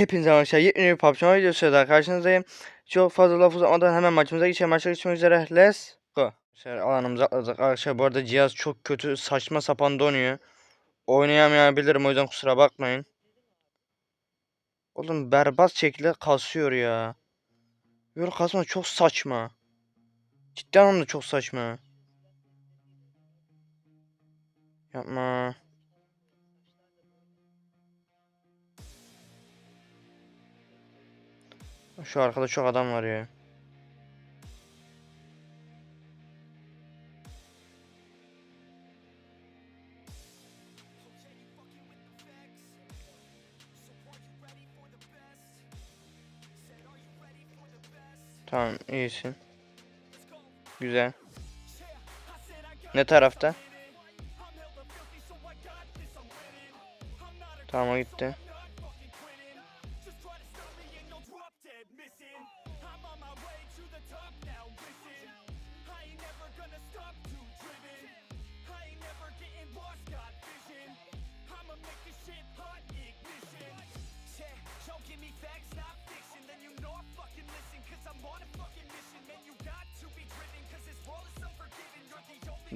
Hepinize arkadaşlar yepyeni bir PUBG videosuyla daha karşınızdayım. Çok fazla laf uzatmadan hemen maçımıza geçelim. Maça geçmek üzere. Let's go. Arkadaşlar alanımıza atladık. Arkadaşlar bu arada cihaz çok kötü saçma sapan donuyor. Oynayamayabilirim o yüzden kusura bakmayın. Oğlum berbat şekilde kasıyor ya. Böyle kasma çok saçma. Ciddi anlamda çok saçma. Yapma. Şu arkada çok adam var ya. Tamam iyisin. Güzel. Ne tarafta? Tamam gitti.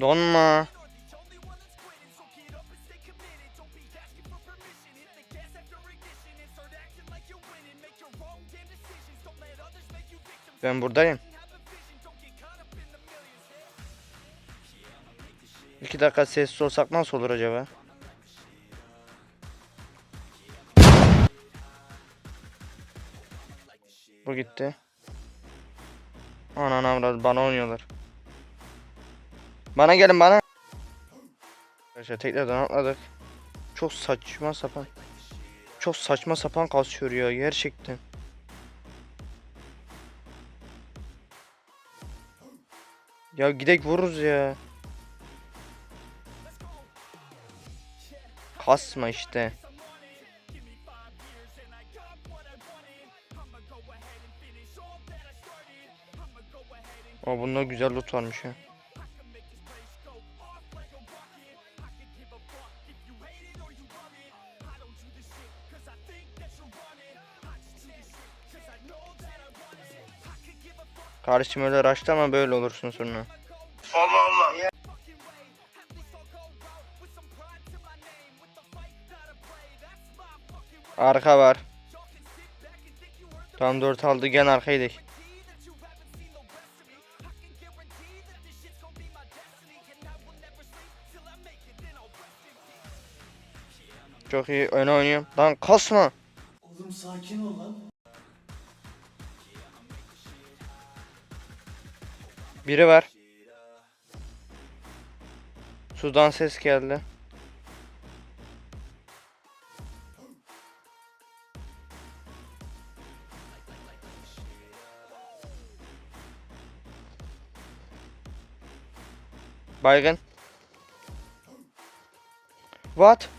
Donma. Ben buradayım. İki dakika sessiz olsak nasıl olur acaba? Bu gitti. Anan avradı bana oynuyorlar. Bana gelin bana. Arkadaşlar tekrardan atladık. Çok saçma sapan. Çok saçma sapan kasıyor ya gerçekten. Ya gidek vururuz ya. Kasma işte. Aa bunda güzel loot varmış ya. Kardeşim öyle raştı ama böyle olursun sonra. Allah Allah. Arka var. Tam 4 aldı gel arkaydık. Çok iyi öne oynuyorum. Lan kasma. Oğlum sakin ol lan. Biri var. Sudan ses geldi. Baygın. What?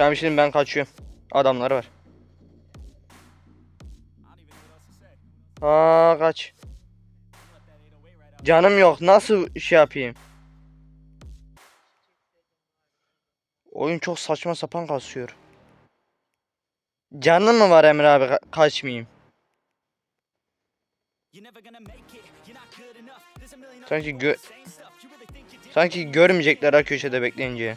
Tamam şimdi ben kaçıyorum. Adamlar var. Aa kaç. Canım yok. Nasıl şey yapayım? Oyun çok saçma sapan kasıyor. Canım mı var Emre abi? Ka- kaçmayayım. Sanki gö Sanki görmeyecekler ha köşede bekleyince.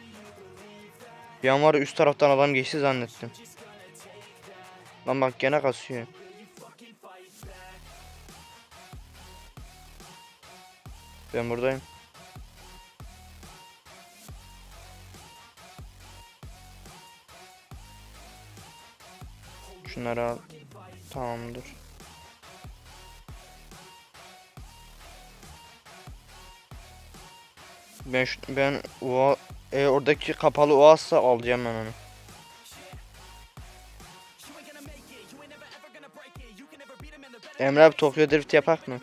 Bir an var üst taraftan adam geçti zannettim. Lan bak gene kasıyor. Ben buradayım. Şunları al. Tamamdır. Ben ben o e, oradaki kapalı oazsa alacağım ben onu. Emre abi Tokyo Drift yapak mı?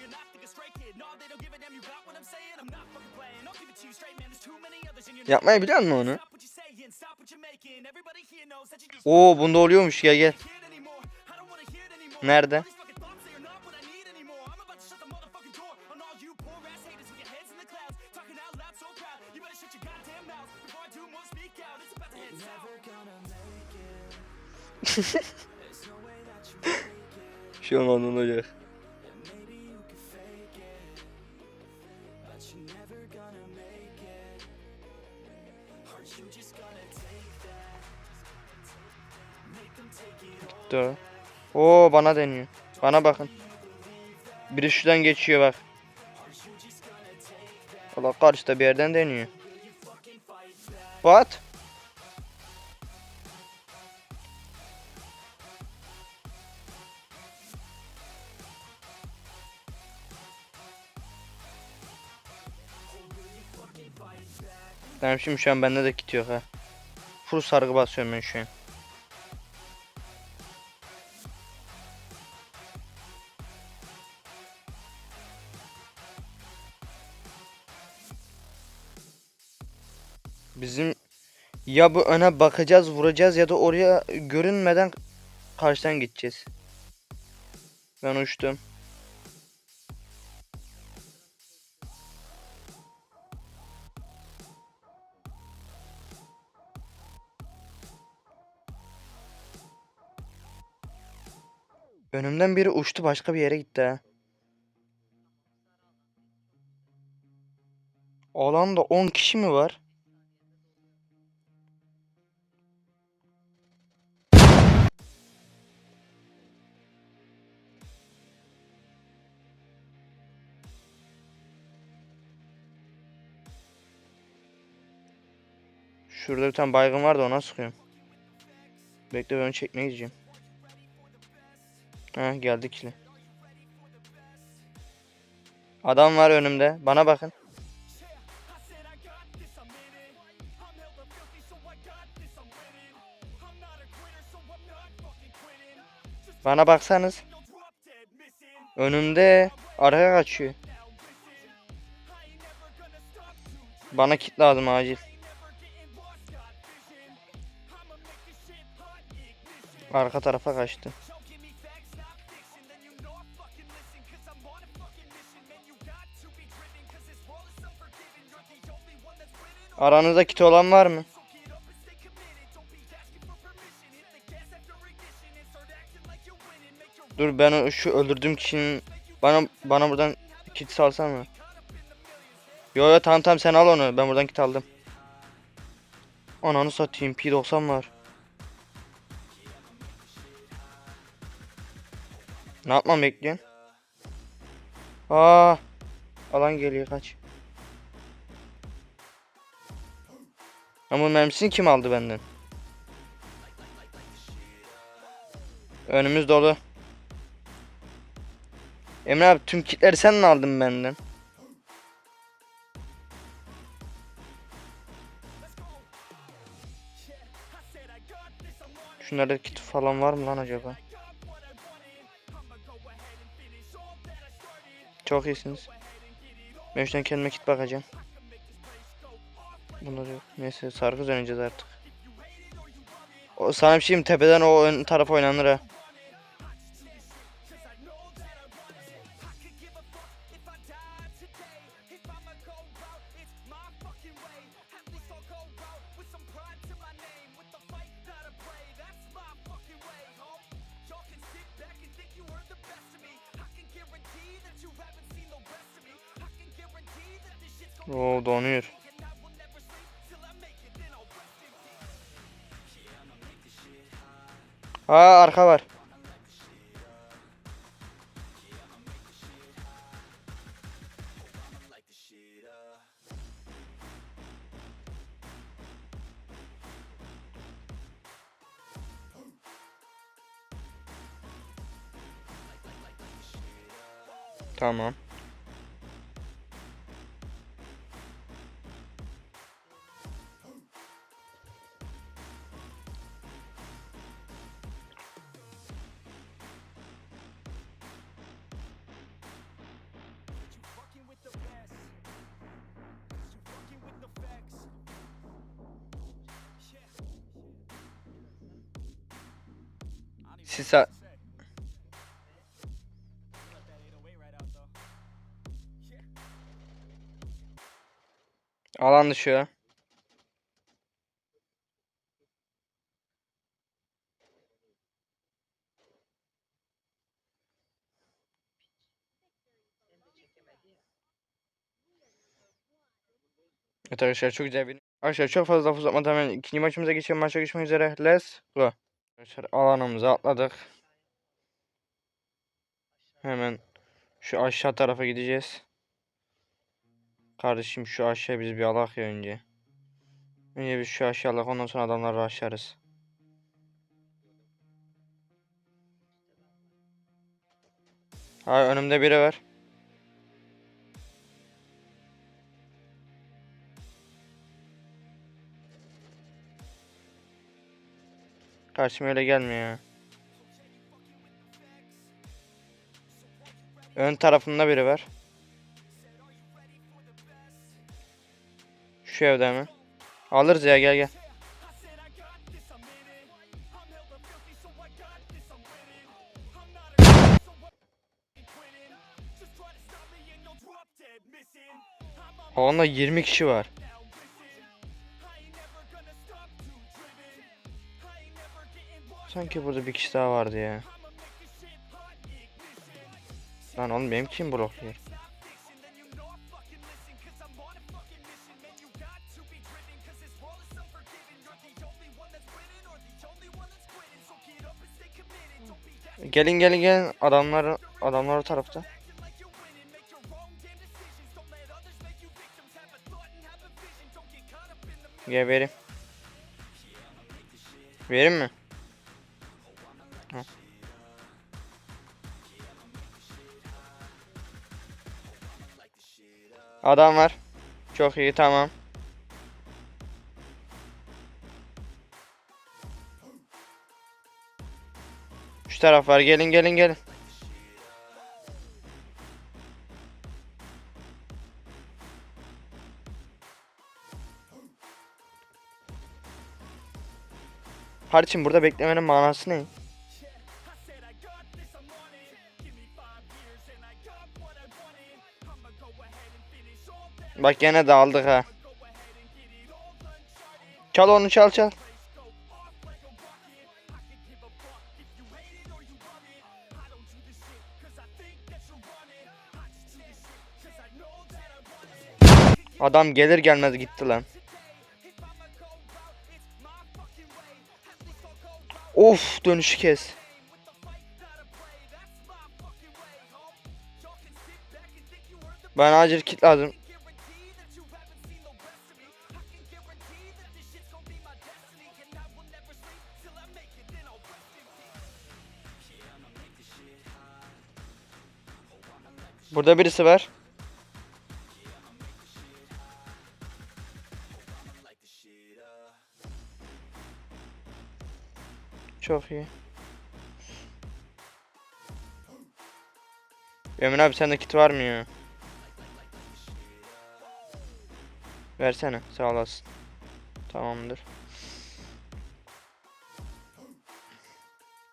Yapmayı biliyor musun onu? Oo bunda oluyormuş ya gel. Nerede? Onun olacak. O. Bana deniyor. Bana bakın. Biri şuradan geçiyor bak. Allah karşıda bir yerden deniyor. What? Tamam şimdi şu an bende de kit yok ha. Full sargı basıyorum ben şu an. Bizim ya bu öne bakacağız vuracağız ya da oraya görünmeden karşıdan gideceğiz. Ben uçtum. Önümden biri uçtu başka bir yere gitti ha. Alanda 10 kişi mi var? Şurada bir tane baygın var da ona sıkıyorum. Bekle ben onu çekmeye gideceğim. Ha geldi kili. Adam var önümde. Bana bakın. Bana baksanız. Önümde arkaya kaçıyor. Bana kit lazım acil. Arka tarafa kaçtı. Aranızda kit olan var mı? Dur ben şu öldürdüğüm kişinin bana bana buradan kit salsana mı? Yo yo tamam tamam sen al onu. Ben buradan kit aldım. Ananı satayım P90 var. Ne yapmam bekliyorsun? Aa, alan geliyor kaç. Ama mermisini kim aldı benden? Önümüz dolu. Emre abi tüm kitleri sen mi aldın benden? Şunlarda kit falan var mı lan acaba? Çok iyisiniz. Ben şuradan kendime kit bakacağım. Bunlar yok. Neyse sargı döneceğiz artık. O sana bir şeyim tepeden o ön taraf oynanır ha. Aa arka var. Sisa Alan dışı. Evet arkadaşlar çok güzel bir... Arkadaşlar çok fazla laf uzatmadan hemen ikinci maçımıza geçelim. Maça geçmek üzere. Let's go. Arkadaşlar alanımıza atladık. Hemen şu aşağı tarafa gideceğiz. Kardeşim şu aşağı biz bir alak ya önce. Önce biz şu aşağı alak ondan sonra adamları aşarız. Ha önümde biri var. Karşıma öyle gelmiyor. Ön tarafında biri var. Şu evde mi? Alırız ya gel gel. Onda 20 kişi var. Sanki burada bir kişi daha vardı ya. Lan oğlum benim kim blokluyor? Gelin gelin gelin adamlar adamlar o tarafta. Gel vereyim. Vereyim mi? Adam var. Çok iyi tamam. Şu taraf var. Gelin gelin gelin. Kardeşim burada beklemenin manası ne? Bak gene dağıldık ha. Çal onu çal çal. Adam gelir gelmez gitti lan. Of dönüşü kes. Ben acil kit lazım. Burada birisi var. Çok iyi. Emin abi sende kit var mı ya? Versene sağ olasın. Tamamdır.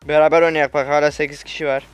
Beraber oynayak bak hala 8 kişi var.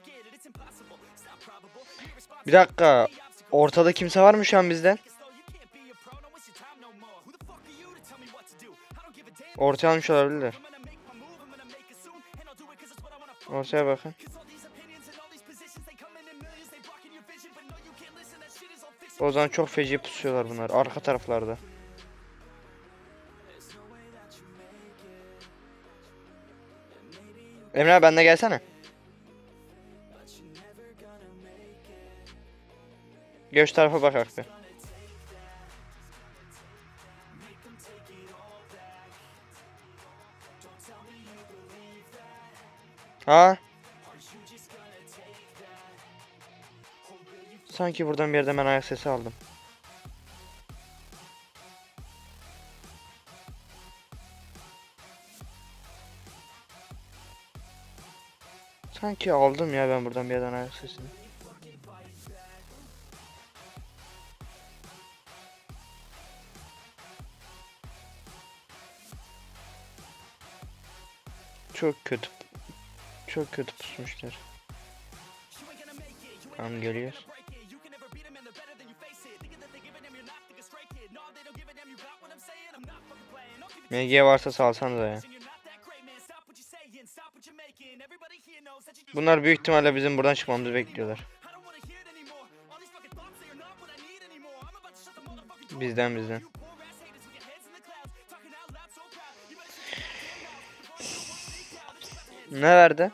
Get it. It's impossible, it's not probable. You're Bir dakika. Ortada kimse var mı şu an bizden? Ortaya almış olabilirler. Ortaya bakın. O zaman çok feci pusuyorlar bunlar arka taraflarda. Emre abi benimle gelsene. Gel şu tarafa bak abi. Ha? Sanki buradan bir yerden ben ayak sesi aldım. Sanki aldım ya ben buradan bir yerden ayak sesini. Çok kötü. Çok kötü pusmuşlar. Tamam geliyor. MG varsa salsan da ya. Bunlar büyük ihtimalle bizim buradan çıkmamızı bekliyorlar. Bizden bizden. Ne verdi?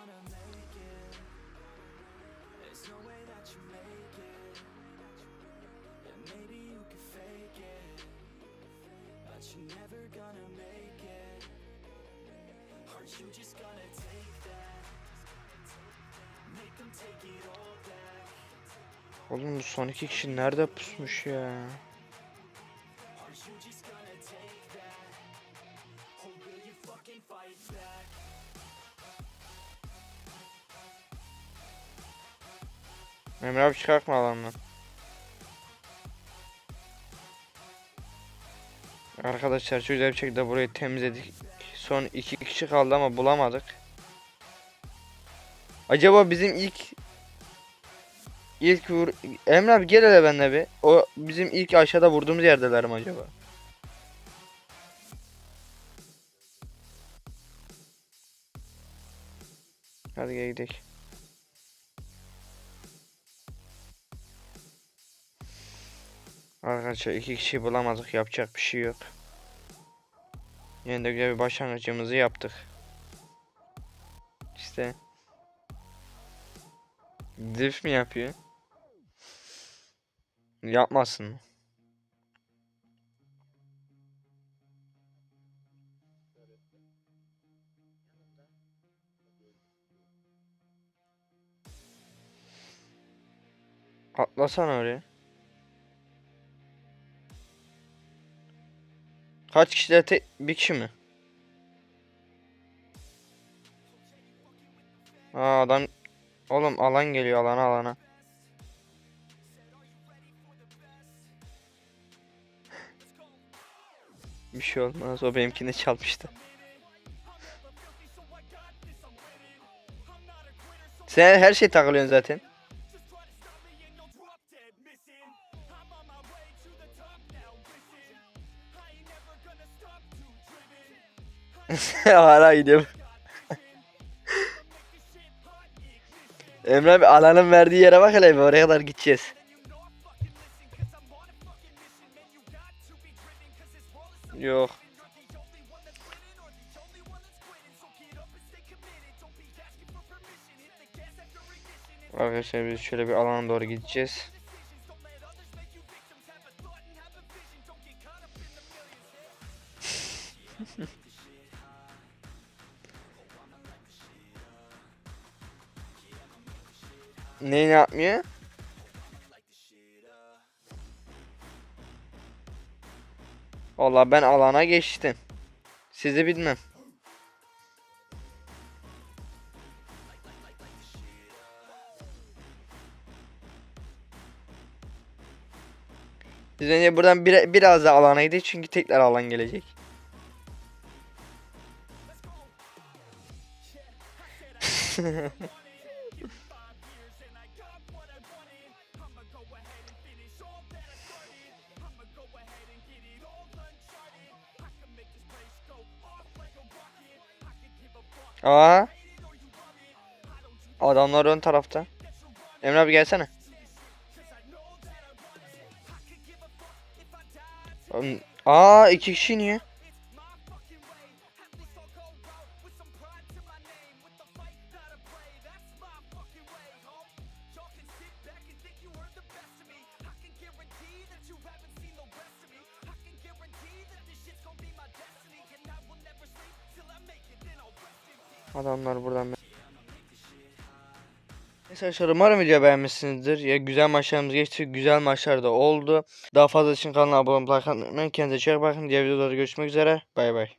Oğlum bu son iki kişi nerede pusmuş ya? Emre abi çıkartma alandan. Arkadaşlar çok güzel bir şekilde burayı temizledik. Son iki kişi kaldı ama bulamadık. Acaba bizim ilk ilk vur Emre abi gel hele benimle bir. O bizim ilk aşağıda vurduğumuz yerdeler mi acaba? Hadi gel gidelim. Arkadaşlar iki kişi bulamadık yapacak bir şey yok. Yine de güzel bir başlangıcımızı yaptık. İşte. Dif mi yapıyor? Yapmasın. Atlasana oraya. Kaç kişiler tek bir kişi mi? Aa adam oğlum alan geliyor alana alana. Bir şey olmaz o benimkini çalmıştı. Sen her şey takılıyorsun zaten. Hala gidiyorum. Emre abi alanın verdiği yere bak hele oraya kadar gideceğiz. Yok. Arkadaşlar biz şöyle bir alana doğru gideceğiz. Ne ne yapmıyor? Vallahi ben alana geçtim. Sizi bilmem. Biz önce buradan bir, biraz da alana gidelim çünkü tekrar alan gelecek. Aa. Adamlar ön tarafta. Emre abi gelsene. Aa iki kişi niye? Adamlar buradan. Neyse arkadaşlar umarım video beğenmişsinizdir. Ya güzel maçlarımız geçti. Güzel maçlar da oldu. Daha fazla için kanala abone olmayı, unutmayın. Kendinize çok bakın. Diğer videolarda görüşmek üzere. Bay bay.